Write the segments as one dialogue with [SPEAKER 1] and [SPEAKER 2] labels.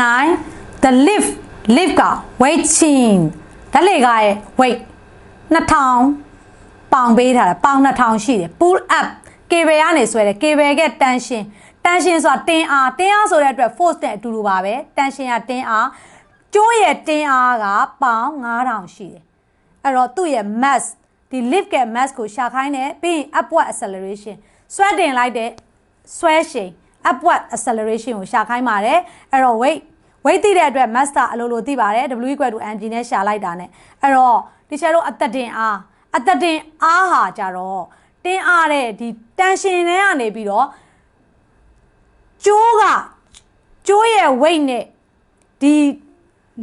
[SPEAKER 1] 9 the lift lift က weighting ဓာတ်လေကားရဲ့ weight 2000ပေါင်ပေးထားတယ်ပေါင်2000ရှိတယ် pull up cable ကနေဆွဲတယ် cable က tension tension ဆိုတာတင်းအားတင်းအားဆိုတဲ့အတွက် force နဲ့အတူတူပါပဲ tension ကတင်းအားကျိုးရဲ့တင်းအားကပေါင်9000ရှိတယ်အဲ့တော့သူ့ရဲ့ mass ဒီ lift က mass ကိုရှာခိုင်းတယ်ပြီးရင် upward acceleration ဆွဲတင်လိုက်တဲ့ဆွဲရှိန် upward acceleration ကိုရှာခိုင်းပါတယ်အဲ့တော့ weight weight သိတဲ့အတွက် master အလိုလိုသိပါတယ် w equal to mg နဲ့ရှာလိုက်တာ ਨੇ အဲ့တော့ဒီချက်တို့အသက်တင်အားအသက်တင်အားဟာကြတော့တင်းအားတဲ့ဒီ tension တွေကနေပြီးတော့ကျိုးကကျိုးရဲ့ weight နဲ့ဒီ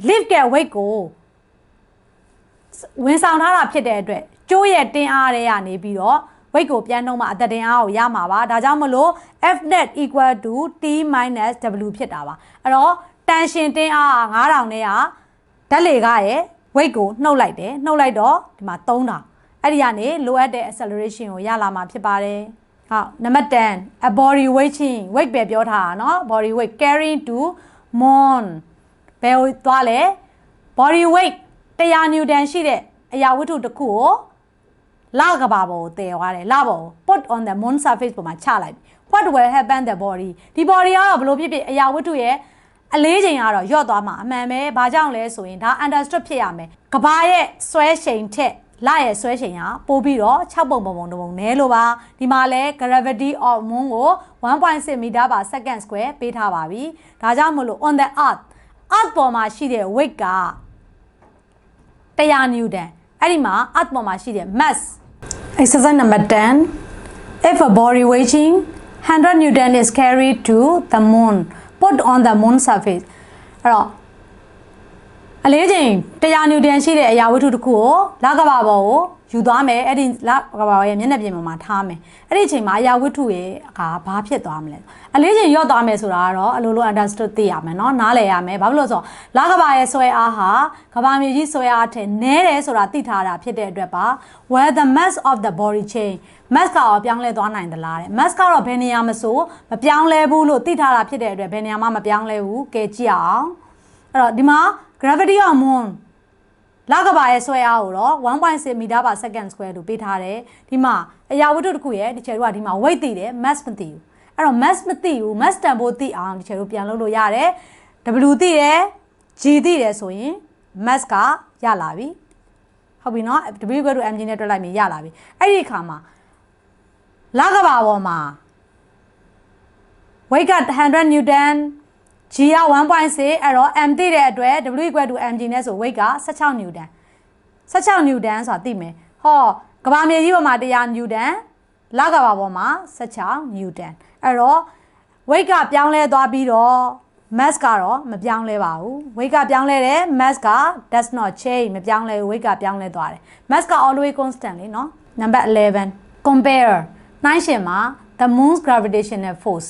[SPEAKER 1] lift ရဲ့ weight ကိုဝင်ဆောင်ထားတာဖြစ်တဲ့အတွက်ကျိုးရဲ့တင်းအားတွေကနေပြီးတော့ weight ကိုပြန်နှုံးမှအသက်တင်အားကိုရမှာပါဒါကြောင့်မလို့ f net equal to t minus w ဖြစ်တာပါအဲ့တော့ tension တင်းအားက9000နဲ့ကဓာတ်လေကားရဲ့ weight ကိုနှုတ်လိုက်တယ်နှုတ်လိုက်တော့ဒီမှာ3000အဲ့ဒီကနေလိုအပ်တဲ့ acceleration ကိုရလာမှာဖြစ်ပါတယ်ဟုတ်နံပါတ်10 a body weighting weight ပဲပြောထားတာเนาะ body weight carrying to mon ဘယ်ကိုသွားလဲ body weight 100 newton ရှိတဲ့အရာဝတ္ထုတစ်ခုကို လကဘာပေါ်ကိုတည်သွားတယ်လပေါ်ကို put on the moon surface ပေါ်မှာချလိုက်ပြီ what will happen the body ဒီ body ကတော့ဘလို့ဖြစ်ဖြစ်အရာဝတ္ထုရဲ့အလေးချိန်ကတော့ညော့သွားမှာအမှန်ပဲဘာကြောင့်လဲဆိုရင်ဒါ understood ဖြစ်ရမယ်ကဘာရဲ့ဆွဲချိန်ထက်လရဲ့ဆွဲချိန်ကပို့ပြီးတော့6ပုံပုံပုံတစ်ပုံနဲလို့ပါဒီမှာလဲ gravity of moon ကို1.6 meter per second square ပေးထားပါပြီဒါကြောင့်မလို့ on the earth earth ပေါ်မှာရှိတဲ့ weight က100 newton အဲ့ဒီမှာ earth ပေါ်မှာရှိတဲ့ mass exercise number 10 if a body weighing 100 newton is carried to the moon put on the moon surface အဲ့တော့အလေးချိန်100 newton ရှိတဲ့အရာဝတ္ထုတစ်ခုကိုလကဘာပေါ်ကို ယူသွားမယ်အဲ့ဒီလကဘာရဲ့မျက်နှာပြင်ပေါ်မှာထားမယ်အဲ့ဒီအချိန်မှာအရာဝတ္ထုရဲ့ကဘာဖြစ်သွားမလဲအလေးချိန်ရော့သွားမယ်ဆိုတာကတော့အလိုလို understood သိရမယ်เนาะနားလည်ရမယ်ဘာဖြစ်လို့ဆိုတော့လကဘာရဲ့ဆွဲအားဟာကဘာမြေကြီးဆွဲအားထက်နည်းတယ်ဆိုတာသိထားတာဖြစ်တဲ့အတွက်ပါ where the mass of the body change mass ကတော့ပြောင်းလဲသွားနိုင်သလားတဲ့ mass ကတော့ဘယ်နေရာမဆိုမပြောင်းလဲဘူးလို့သိထားတာဖြစ်တဲ့အတွက်ဘယ်နေရာမှမပြောင်းလဲဘူးကဲကြည့်အောင်အဲ့တော့ဒီမှာ gravity of moon လကဘာရဲ့ဆွဲအားကိုတော့1.6 meter per second square လို့ပေးထားတယ်ဒီမှာအရာဝတ္ထုတစ်ခုရဲ့ဒီချေတို့ကဒီမှာ weight သိတယ် mass မသိဘူးအဲ့တော့ mass မသိဘူး mass တန်ဖိုးသိအောင်ဒီချေတို့ပြန်လုပ်လို့ရတယ် w သိတယ် g သိတယ်ဆိုရင် mass ကရလာပြီဟုတ်ပြီနော် w equal to mg နဲ့တွက်လိုက်ပြီရလာပြီအဲ့ဒီအခါမှာလကဘာပေါ်မှာ weight က100 newton g က1.6အဲ့တော့ m သိတဲ့အတွက် w equal to mg နဲ့ဆို weight က16 newton 16 newton ဆိုတာသိမယ်ဟောကဘာမြေကြီးပေါ်မှာ100 newton လကဘာပေါ်မှာ16 newton အဲ့တော့ weight ကပြောင်းလဲသွားပြီးတော့ mass ကတော့မပြောင်းလဲပါဘူး weight ကပြောင်းလဲတယ် mass က does not change မပြောင်းလဲဘူး weight ကပြောင်းလဲသွားတယ် mass က always constant လေနော် number 11 compare နှိုင်းရှင်မှာ the moon's gravitational force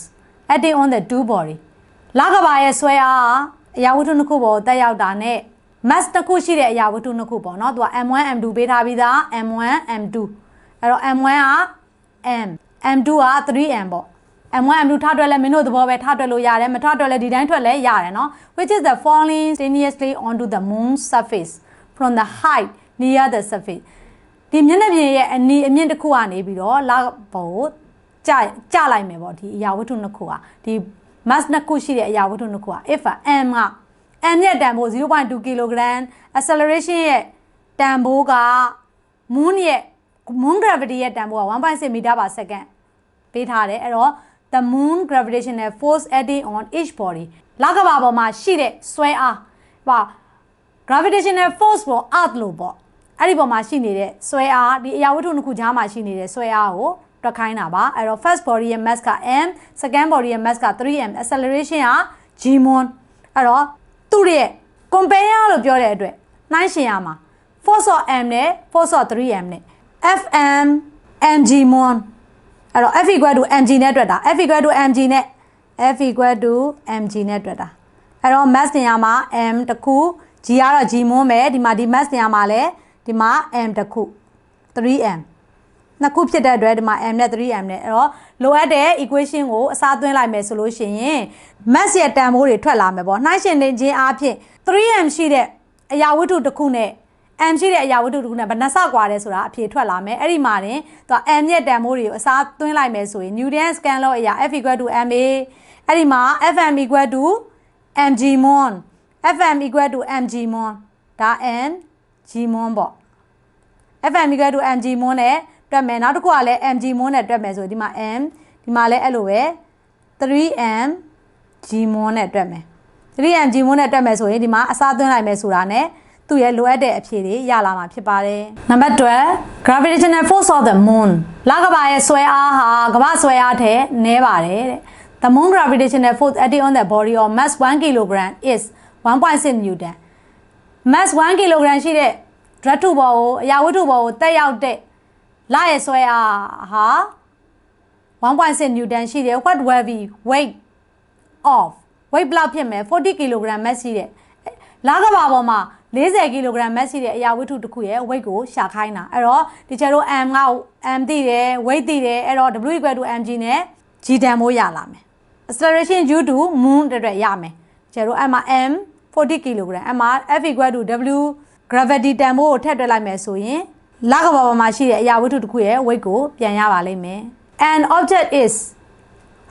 [SPEAKER 1] acting on the two body လကဘာရဲ့ဆွဲအားအရာဝတ္ထုနှစ်ခုပေါ်တက်ရောက်တာနဲ့ mass တစ်ခုရှိတဲ့အရာဝတ္ထုနှစ်ခုပေါ့နော်သူက m1 m2 ပေးထားပြီးသား m1 m2 အဲ့တော့ m1 က m m2 က 3m ပေါ့ m1 m2 ထားတွက်လဲမင်းတို့သဘောပဲထားတွက်လို့ရတယ်မထားတွက်လဲဒီတိုင်းထွက်လဲရတယ်နော် which is the falling simultaneously onto the moon's surface from the height near the surface ဒီမျက်နှာပြင်ရဲ့အနီးအမြင့်တစ်ခုကနေပြီးတော့လပေါ်ကိုကြကြလိုက်မယ်ပေါ့ဒီအရာဝတ္ထုနှစ်ခုကဒီ mass နှစ်ခုရှိတဲ့အရာဝတ္ထုနှစ်ခုက if m က m ရဲ့တန်ဖိုး0.2 kg acceleration ရဲ့တန်ဖိုးက moon ရဲ့ moon gravity ရဲ့တန်ဖိုးက1.6 meter per second ပေးထားတယ်အဲ့တော့ the moon gravitational force acting on each body လကဘာပေါ်မှာရှိတဲ့ဆွဲအားဟို gravitational force ပေါ် earth လို့ပေါ့အဲ့ဒီပေါ်မှာရှိနေတဲ့ဆွဲအားဒီအရာဝတ္ထုနှစ်ခုကြားမှာရှိနေတဲ့ဆွဲအားကို တွက်ခိုင်းတာပါအဲ့တော့ first body ရဲ့ mass က m second body ရဲ့ mass က 3m acceleration က g mon အဲ့တော့သူ့ရဲ့ compare လို့ပြောတဲ့အတွက်နှိုင်းရှင်ရမှာ force of m နဲ့ force of 3m နဲ့ fm mg mon အဲ့တော့ f equal to mg နဲ့တွက်တာ f equal to mg နဲ့ f equal to mg နဲ့တွက်တာအဲ့တော့ mass တင်ရမှာ m တခု g ကတော့ g mon ပဲဒီမှာဒီ mass တင်ရမှာလဲဒီမှာ m တခု 3m နှစ်ခုဖြစ်တဲ့အတွက်ဒီမှာ m နဲ့ 3m နဲ့အဲ့တော့လိုအပ်တဲ့ equation ကိုအစားသွင်းလိုက်မယ်ဆိုလို့ရှိရင် mass ရဲ့တန်ဖိုးတွေထွက်လာမယ်ပေါ့နှိုင်းရှင်တင်ခြင်းအားဖြင့် 3m ရှိတဲ့အရာဝတ္ထုတစ်ခုနဲ့ m ရှိတဲ့အရာဝတ္ထုတစ်ခုနဲ့ဘယ်နှစကွာလဲဆိုတာအဖြေထွက်လာမယ်အဲ့ဒီမှာတင်သူက m ရဲ့တန်ဖိုးတွေကိုအစားသွင်းလိုက်မယ်ဆိုရင် Newton scan law အရာ f equal to ma အဲ့ဒီမှာ fm equal to mg mol fm equal to mg mol ဒါ n g mol ပေါ့ fm equal to mg mol နဲ့ တွက်မယ်နောက်တစ်ခုကလည်း mg mon နဲ့တွက်မယ်ဆိုဒီမှာ m ဒီမှာလည်းအဲ့လိုပဲ 3m g mon နဲ့တွက်မယ် 3m g mon နဲ့တွက်မယ်ဆိုရင်ဒီမှာအစားသွင်းလိုက်မယ်ဆိုတာ ਨੇ သူ့ရဲ့လိုအပ်တဲ့အဖြေတွေရလာမှာဖြစ်ပါတယ်နံပါတ်12 gravitational force of the moon လကဘာရဲ့ဆွဲအားဟာကမ္ဘာဆွဲအားထက်နည်းပါတယ်တဲ့ The moon gravitational force acting on the body of mass 1 kg is 1.6 newton mass 1 kg ရှိတဲ့ဓာတ်ထုဘောကိုအရာဝတ္ထုဘောကိုတက်ရောက်တဲ့ လရဲ့ဆွဲအားဟာ1.6 newton ရှိတယ် what will be weight of weight ဘယ်လောက်ဖြစ်မလဲ40 kg mass ရှိတဲ့လာကဘာပေါ်မှာ40 kg mass ရှိတဲ့အရာဝတ္ထုတစ်ခုရဲ့ weight ကိုရှာခိုင်းတာအဲ့တော့ဒီကျတော့ m က m သိတယ် weight သိတယ်အဲ့တော့ w mg နဲ့ g တန်မိုးရလာမယ် acceleration due to moon တဲ့အတွက်ရမယ်ကျတော့အမ m 40 kg အမ f equal to w gravity တန်ဖိုးကိုထည့်တွက်လိုက်မယ်ဆိုရင် လကဘာပေါ်မှာရှိတဲ့အရာဝတ္ထုတစ်ခုရဲ့ weight ကိုပြန်ရပါလိမ့်မယ် an object is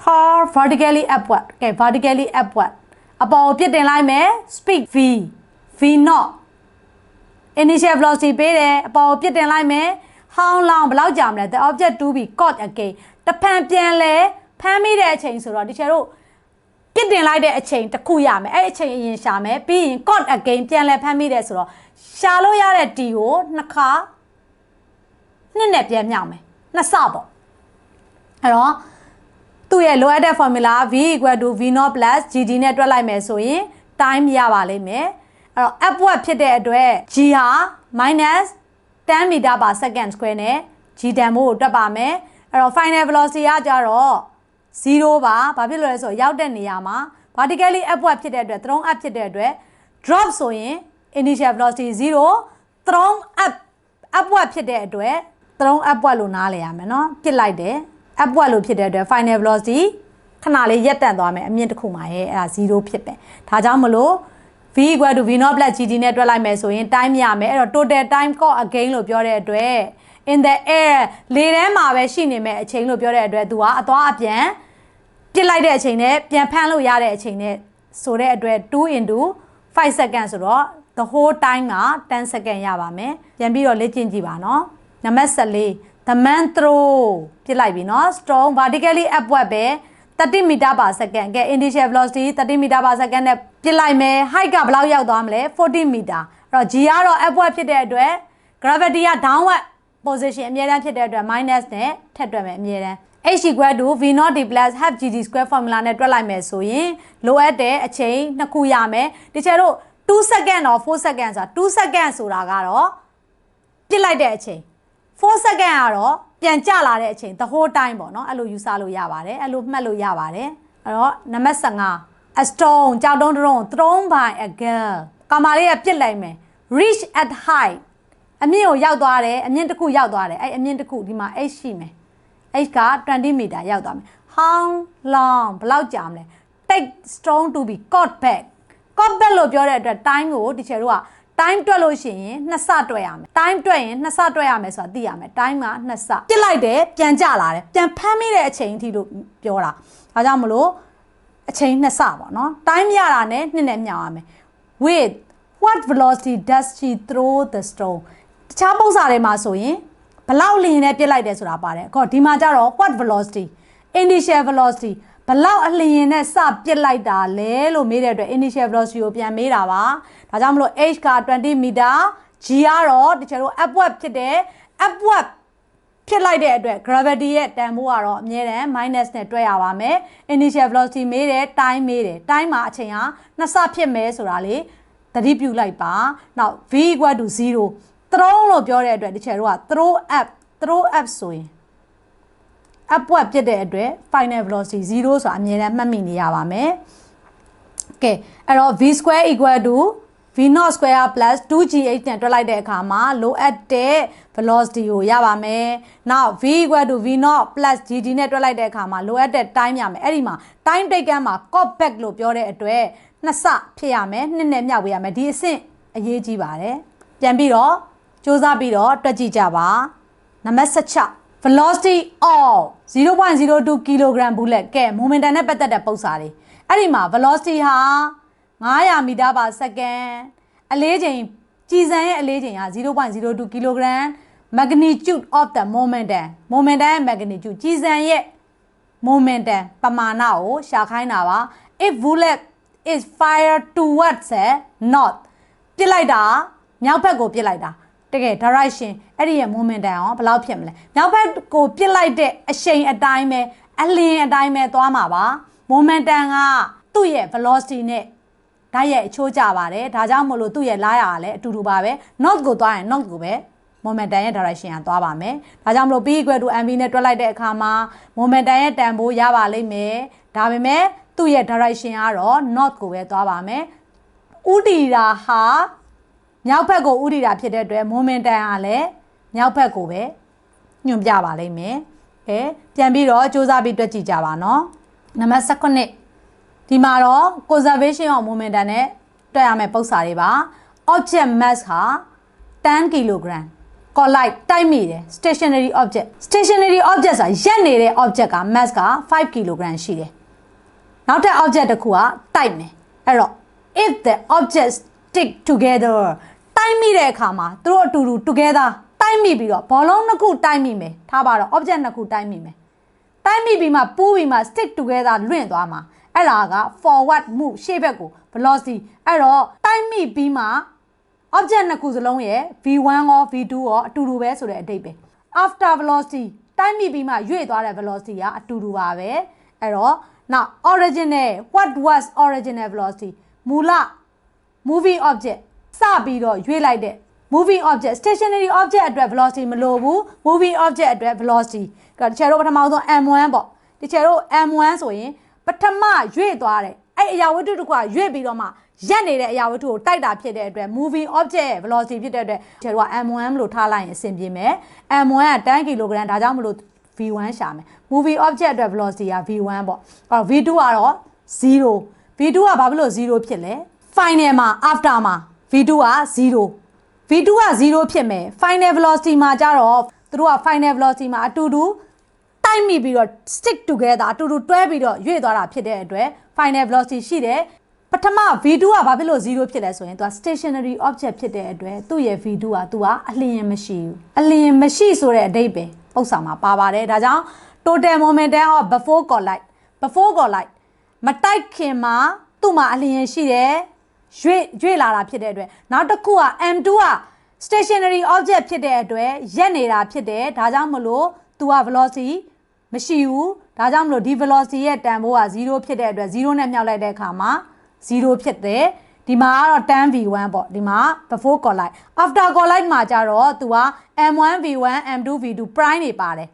[SPEAKER 1] how vertically upward ကဲ vertically upward အပေါ်ကိုပြစ်တင်လိုက်မယ် speed v v not initial velocity ပေးတယ်အပေါ်ကိုပြစ်တင်လိုက်မယ် how long ဘယ်လောက်ကြာမလဲ the object to be caught again တဖန်ပြန်လဲဖမ်းမိတဲ့အချိန်ဆိုတော့ဒီချေတို့ပြစ်တင်လိုက်တဲ့အချိန်တစ်ခုရမယ်အဲ့အချိန်အရင်ရှာမယ်ပြီးရင် caught again ပြန်လဲဖမ်းမိတယ်ဆိုတော့ရှာလို့ရတဲ့ t ကိုနှစ်ခါ နှစ်နဲ့ပြန်မြောက်မယ်နှစ်ဆပေါ့အဲ့တော့သူ့ရဲ့လိုအပ်တဲ့ formula v v 0 gd နဲ့တွက်လိုက်မယ်ဆိုရင် time ရပါလိမ့်မယ်အဲ့တော့ upward ဖြစ်တဲ့အတွက် g ဟာ minus 10 meter per second square နဲ့ g တန်မို့ကိုတွက်ပါမယ်အဲ့တော့ final velocity ကကြတော့0ပါဘာဖြစ်လို့လဲဆိုတော့ရောက်တဲ့နေရာမှာ vertically upward ဖြစ်တဲ့အတွက် thrown up ဖြစ်တဲ့အတွက် drop ဆိုရင် initial velocity 0 thrown up upward ဖြစ်တဲ့အတွက် thrown upward လို့နားလည်ရမယ်နော်ပစ်လိုက်တယ် upward လို့ဖြစ်တဲ့အတွက် final velocity ခဏလေးရက်တန့်သွားမယ်အမြင့်တစ်ခုမှာရဲ့အဲ့ဒါ0ဖြစ်တယ်ဒါကြောင့်မလို့ v equal to v not plus gt နဲ့တွက်လိုက်မယ်ဆိုရင် time ရမယ်အဲ့တော့ total time caught again လို့ပြောတဲ့အတွက် in the air လေထဲမှာပဲရှိနေမဲ့အချိန်လို့ပြောတဲ့အတွက်သူကအသွားအပြန်ပြစ်လိုက်တဲ့အချိန်နဲ့ပြန်ဖမ်းလို့ရတဲ့အချိန်နဲ့ဆိုတဲ့အတွက်2 into 5 second ဆိုတော့ the whole time က10 second ရပါမယ်ပြန်ပြီးတော့လေ့ကျင့်ကြည့်ပါနော် နံပါတ်14 the man throw ပြစ်လိုက်ပြီနော် strong vertically upward ပဲ30 meter per second ကဲ initial velocity 30 meter per second နဲ့ပြစ်လိုက်မယ် height ကဘယ်လောက်ရောက်သွားမလဲ40 meter အဲ့တော့ g ကတော့ upward ဖြစ်တဲ့အတွက် gravity က downward position အမြဲတမ်းဖြစ်တဲ့အတွက် minus နဲ့ထပ်တွက်မယ်အမြဲတမ်း h equal to v not d plus half gd square formula နဲ့တွက်လိုက်မယ်ဆိုရင်လိုအပ်တဲ့အချိန်နှစ်ခုရမယ်ဒီချက်တို့2 second တော့4 second ဆိုတာ2 second ဆိုတာကတော့ပြစ်လိုက်တဲ့အချိန် 4 second ကတော့ပြန်ကျလာတဲ့အချိန် the whole time ပေါ့နော်အဲ့လိုယူဆလို့ရပါတယ်အဲ့လိုမှတ်လို့ရပါတယ်အဲ့တော့နံပါတ်15 a stone ကြောက်တုံးတုံး thrown by a girl ကာမလေးကပြစ်လိုက်မယ် reach at height အမြင့်ကိုရောက်သွားတယ်အမြင့်တစ်ခုရောက်သွားတယ်အဲ့အမြင့်တစ်ခုဒီမှာ h ရှိမယ် h က20 meter ရောက်သွားမယ် how long ဘယ်လောက်ကြာမလဲ take stone to be caught back caught back လို့ပြောတဲ့အတွက် time ကိုဒီချေတို့က time တွက်လို့ရှိရင်နှစ်ဆတွက်ရမယ် time တွက်ရင်နှစ်ဆတွက်ရမယ်ဆိုတာသိရမယ် time ကနှစ်ဆပြစ်လိုက်တယ်ပြန်ကျလာတယ်ပြန်ဖမ်းမိတဲ့အချိန်အထိလို့ပြောတာဒါကြောင့်မလို့အချိန်နှစ်ဆပေါ့နော် time ရတာနဲ့နှစ်နဲ့မြောက်ရမယ် with what velocity does she throw the stone တခြားပုံစံတွေမှာဆိုရင်ဘလောက်လျင်နဲ့ပြစ်လိုက်တယ်ဆိုတာပါတယ်အခုဒီမှာကျတော့ what velocity initial velocity ဘလောက်အလျင်နဲ့စပြစ်လိုက်တာလဲလို့မေးတဲ့အတွက် initial velocity ကိုပြန်မေးတာပါဒါကြောင့်မလို့ h က20 meter g ကတော့တချို့ upward ဖြစ်တယ် upward ဖြစ်လိုက်တဲ့အတွက် gravity ရဲ့တန်ဖိုးကတော့အမြဲတမ်း minus နဲ့တွဲရပါမယ် initial velocity မေးတယ် time မေးတယ် time မှာအချိန်ဟာနှစ်ဆဖြစ်မယ်ဆိုတာလေသတိပြုလိုက်ပါနောက် v equal to 0 throw လို့ပြောတဲ့အတွက်တချို့က throw up throw up ဆိုရင် upward ဖြစ်တဲ့အတွက် final velocity 0ဆိုတာအမြဲတမ်းမှတ်မိနေရပါမယ်ကဲအဲ့တော့ v square equal to v v naught square plus 2gh နဲ့တွက်လိုက်တဲ့အခါမှာလိုအပ်တဲ့ velocity ကိုရပါမယ်။ now v equal to v naught plus gt နဲ့တွက်လိုက်တဲ့အခါမှာလိုအပ်တဲ့ time ရမယ်။အဲ့ဒီမှာ time တိတ်ကမ်းမှာ cos back လို့ပြောတဲ့အတွက်နှစ်ဆဖြစ်ရမယ်။နှစ်နဲ့မြောက်ပေးရမယ်။ဒီအဆင့်အရေးကြီးပါတယ်။ပြန်ပြီးတော့စူးစမ်းပြီးတော့တွက်ကြည့်ကြပါ။နံပါတ်16 velocity of 0.02 kg bullet ကဲ momentum နဲ့ပတ်သက်တဲ့ပုံစံတွေအဲ့ဒီမှာ velocity ဟာ900မီတာပါစက္ကန့်အလေးချိန်ကြည်စံရဲ့အလေးချိန်ဟာ0.02 kg magnitude of the momentum momentum ရဲ့ magnitude ကြည်စံရဲ့ momentum ပမာဏကိုရှာခိုင်းတာပါ if bullet is fired towards the north ပြစ်လိုက်တာမြောက်ဘက်ကိုပြစ်လိုက်တာ တကယ် direction အဲ့ဒီရဲ့ momentum ရောဘယ်လောက်ဖြစ်မလဲမြောက်ဘက်ကိုပြစ်လိုက်တဲ့အရှိန်အတိုင်းပဲအလင်းအတိုင်းပဲသွားမှာပါ momentum ကသူ့ရဲ့ velocity နဲ့ဓာတ်ရဲ့အချိုးကျပါတယ်ဒါကြောင့်မို့လို့သူ့ရဲ့လာရကလည်းအတူတူပါပဲ north ကိုသွားရင် north ကိုပဲ momentum ရဲ့ direction ကသွားပါမယ်ဒါကြောင့်မလို့ p equal to mv နဲ့တွက်လိုက်တဲ့အခါမှာ momentum ရဲ့တန်ဖိုးရပါလိမ့်မယ်ဒါပေမဲ့သူ့ရဲ့ direction ကတော့ north ကိုပဲသွားပါမယ်ဥတီရာဟာ မြောက်ဘက်ကိုဥတီရာဖြစ်တဲ့အတွက် momentum ကလည်းမြောက်ဘက်ကိုပဲညွှန်ပြပါလိမ့်မယ်ကဲပြန်ပြီးတော့စူးစမ်းပြီးတွက်ကြည့်ကြပါနော်နံပါတ်19ဒီမှာတော့ conservation of momentum နဲ့တွက်ရမယ့်ပုံစံတွေပါ object mass ဟာ10 kg collide တိုက်မိတယ် stationary object stationary object ဆိုတာရက်နေတဲ့ object က mass က5 kg ရှိတယ်နောက်ထပ် object တစ်ခုကတိုက်မယ်အဲ့တော့ if the objects stick together တိုက်မိတဲ့အခါမှာသူတို့အတူတူ together တိုက်မိပြီးတော့ဘောလုံးနှစ်ခုတိုက်မိမယ်ထားပါတော့ object နှစ်ခုတိုက်မိမယ်တိုက်မိပြီးမှပူးပြီးမှ stick together လွင့်သွားမှာအဲ့ဒါက forward move ရှေ့ဘက်ကို velocity အဲ့တော့တိုက်မိပြီးမှ object နှစ်ခုစလုံးရဲ့ v1 ရော v2 ရောအတူတူပဲဆိုတဲ့အဓိပ္ပာယ် after velocity တိုက်မိပြီးမှရွေ့သွားတဲ့ velocity ကအတူတူပါပဲအဲ့တော့ now original what was original velocity မူလ moving object စပြီးတော့ရွေ့လိုက်တဲ့ moving object stationary object အတွက် velocity မလိုဘူး moving object အတွက် velocity ကတချို့တို့ပထမဆုံး m1 ပေါ့တချို့တို့ m1 ဆိုရင်ပထမရွေ့သွားတယ်အဲ့အရာဝတ္ထုတစ်ခုကရွေ့ပြီးတော့မှရက်နေတဲ့အရာဝတ္ထုကိုတိုက်တာဖြစ်တဲ့အတွက် moving object ရဲ့ velocity ဖြစ်တဲ့အတွက်ကျတော့ m1 လို့ထားလိုက်ရင်အဆင်ပြေမယ် m1 က10 kg ဒါကြောင့်မလို့ v1 ရှာမယ် moving object အတွက် velocity က v1 ပေါ့အဲ့တော့ v2 ကတော့0 v2 ကဘာဖြစ်လို့0ဖြစ်လဲ final မှာ after မှာ v2 က0 v2 က0ဖြစ်မယ် final velocity မှာကျတော့သူတို့က final velocity မှာအတူတူတိုက်မိပြီးတော့ stick together အတူတူတွဲပြီးတော့ရွေ့သွားတာဖြစ်တဲ့အတွက် final velocity ရှိတယ်ပထမ v2 ကဘာဖြစ်လို့0ဖြစ်လဲဆိုရင်သူက stationary object ဖြစ်တဲ့အတွက်သူ့ရဲ့ v2 ကသူကအလျင်မရှိဘူးအလျင်မရှိဆိုတဲ့အဓိပ္ပာယ်ပုတ်ဆောင်မှာပါပါတယ်ဒါကြောင့် total momentum of before collide before collide မတိုက်ခင်မှာသူ့မှာအလျင်ရှိတယ် ရွေ့ရွေ့လာတာဖြစ်တဲ့အတွက်နောက်တစ်ခုက M2 က stationary object ဖြစ်တဲ့အတွက်ရက်နေတာဖြစ်တယ်ဒါကြောင့်မလို့သူက velocity မရှိဘူးဒါကြောင့်မလို့ဒီ velocity ရဲ့တန်ဖိုးက0ဖြစ်တဲ့အတွက်0နဲ့မြောက်လိုက်တဲ့အခါမှာ0ဖြစ်တယ်ဒီမှာကတော့ 10v1 ပေါ့ဒီမှာ before collide after collide မှာကျတော့သူက m1 v1 m2 v2 prime တွေပါတယ်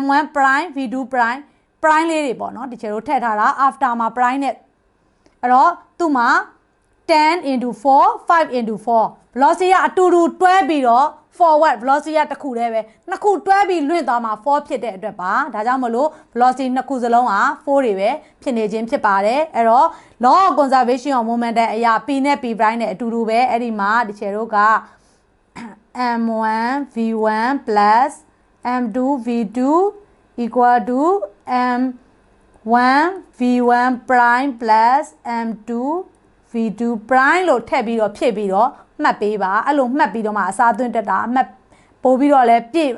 [SPEAKER 1] m1 prime v2 prime prime လေးတွေပေါ့နော်ဒီချေတို့ထည့်ထားတာ after မှာ prime နဲ့အဲ့တော့သူ့မှာ 10 into 4 5 into 4 velocity ကအတူတူတွဲပြီးတော့ forward velocity ကတစ်ခုတည်းပဲနှစ်ခုတွဲပြီးလွင့်သွားမှာ4ဖြစ်တဲ့အတွက်ပါဒါကြောင့်မလို့ velocity နှစ်ခုစလုံးက4တွေပဲဖြစ်နေခြင်းဖြစ်ပါတယ်အဲ့တော့ law of conservation of momentum အရာ p နဲ့ p prime နဲ့အတူတူပဲအဲ့ဒီမှာဒီချေတို့က m1 v1 plus m2 v2 equal to m1 v1 prime plus m2 v2 prime လို့ထည့်ပြီးတော့ဖြည့်ပြီးတော့မှတ်ပေးပါအဲ့လိုမှတ်ပြီးတော့မှအစားသွင်းတက်တာမှတ်ပို့ပြီးတော့လဲပြည့်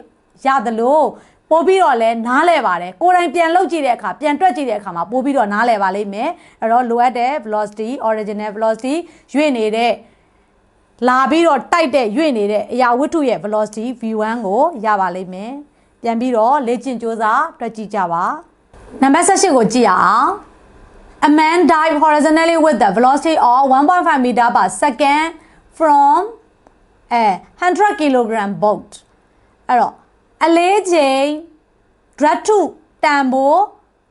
[SPEAKER 1] ရသလိုပို့ပြီးတော့လဲနားလဲပါတယ်ကိုယ်တိုင်ပြန်လှုပ်ကြည့်တဲ့အခါပြန်တွက်ကြည့်တဲ့အခါမှာပို့ပြီးတော့နားလဲပါလိမ့်မယ်အဲ့တော့လိုအပ်တဲ့ velocity original velocity ရွေ့နေတဲ့လာပြီးတော့တိုက်တဲ့ရွေ့နေတဲ့အရာဝတ္ထုရဲ့ velocity v1 ကိုရပါလိမ့်မယ်ပြန်ပြီးတော့လေ့ကျင့်ကြိုးစားတွက်ကြည့်ကြပါနံပါတ်18ကိုကြည့်ရအောင် A man dive horizontally with the velocity of 1.5 meter per second from a 100 kilogram boat အဲ့တော့အလေးချိန် drag to တန်ဖိုး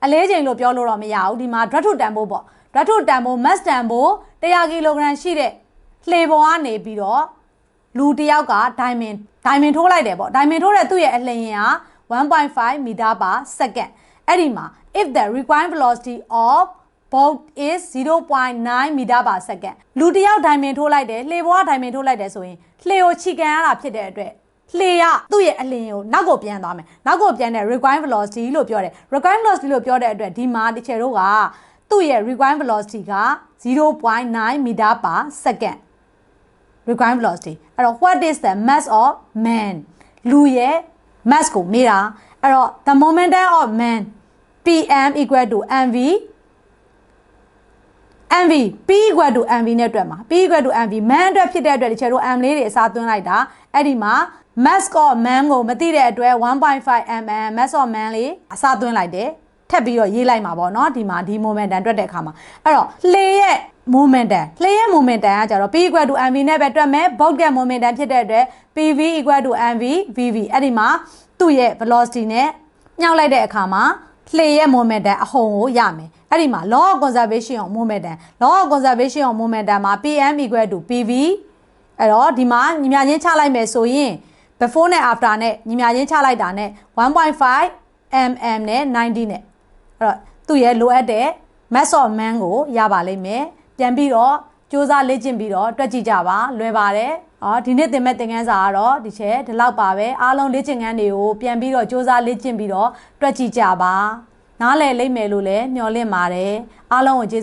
[SPEAKER 1] အလေးချိန်လို့ပြောလို့တော့မရဘူးဒီမှာ drag to တန်ဖိုးပေါ့ drag to တန်ဖိုး mass တန်ဖိုး100 kg ရှိတဲ့လှေပေါ်ကနေပြီးတော့လူတစ်ယောက်က diamond diamond ထိုးလိုက်တယ်ပေါ့ diamond ထိုးတဲ့သူ့ရဲ့အလျင်က1.5 meter per second အဲ့ဒီမှာ if the required velocity of boat is 0.9 meter per second လူတစ်ယောက် diamond ထိုးလိုက်တယ်လှေပေါ်က diamond ထိုးလိုက်တယ်ဆိုရင်လှေကိုခြိကန်ရတာဖြစ်တဲ့အတွက်လှေကသူ့ရဲ့အလင်ကိုနောက်ကိုပြန်သွားမယ်နောက်ကိုပြန်တဲ့ required velocity လို့ပြောတယ် required velocity လို့ပြောတဲ့အတွက်ဒီမှာတစ်ချေတို့ကသူ့ရဲ့ required velocity က0.9 meter per second required velocity အဲ့တော့ what is the mass of man လူရဲ့ mass ကိုမေးတာအဲ့တော့ the momentum of man pm equal to mv MV P equal to MV နဲ့တွက်မှာ P equal to MV man အတွက်ဖြစ်တဲ့အတွက်တချေတို့ M လေးတွေအစားသွင်းလိုက်တာအဲ့ဒီမှာ mass of man ကိုမသိတဲ့အတွက်1.5 mm mass of man လေးအစားသွင်းလိုက်တယ်ထပ်ပြီးတော့ရေးလိုက်မှာပေါ့နော်ဒီမှာဒီ momentum တွက်တဲ့အခါမှာအဲ့တော့လှေရဲ့ momentum လှေရဲ့ momentum ကကြတော့ p equal to mv နဲ့ပဲတွက်မယ် boat က momentum ဖြစ်တဲ့အတွက် pv equal to mv vv အဲ့ဒီမှာသူ့ရဲ့ velocity နဲ့ညှောက်လိုက်တဲ့အခါမှာလှေရဲ့ momentum အဟုန်ကိုရမယ် အဲ့ဒီမှာ law of conservation of momentum law of conservation of momentum မှာ pm equal to pv အဲ့တော့ဒီမှာညီမချင်းချလိုက်မယ်ဆိုရင် before နဲ့ after နဲ့ညီမချင်းချလိုက်တာနဲ့1.5 mm နဲ့90နဲ့အဲ့တော့သူ့ရဲ့လိုအပ်တဲ့ mass of man ကိုရပါလိမ့်မယ်ပြန်ပြီးတော့စူးစမ်းလေ့ကျင့်ပြီးတော့တွက်ကြည့်ကြပါလွယ်ပါတယ်အော်ဒီနေ့သင်မဲ့သင်ခန်းစာကတော့ဒီချက်ဒီလောက်ပါပဲအားလုံးလေ့ကျင့်ခန်းတွေကိုပြန်ပြီးတော့စူးစမ်းလေ့ကျင့်ပြီးတော့တွက်ကြည့်ကြပါ နားလည်လိမ့်မယ်လို့လည်းမျှော်လင့်ပါတယ်အားလုံးကိုကျေးဇူး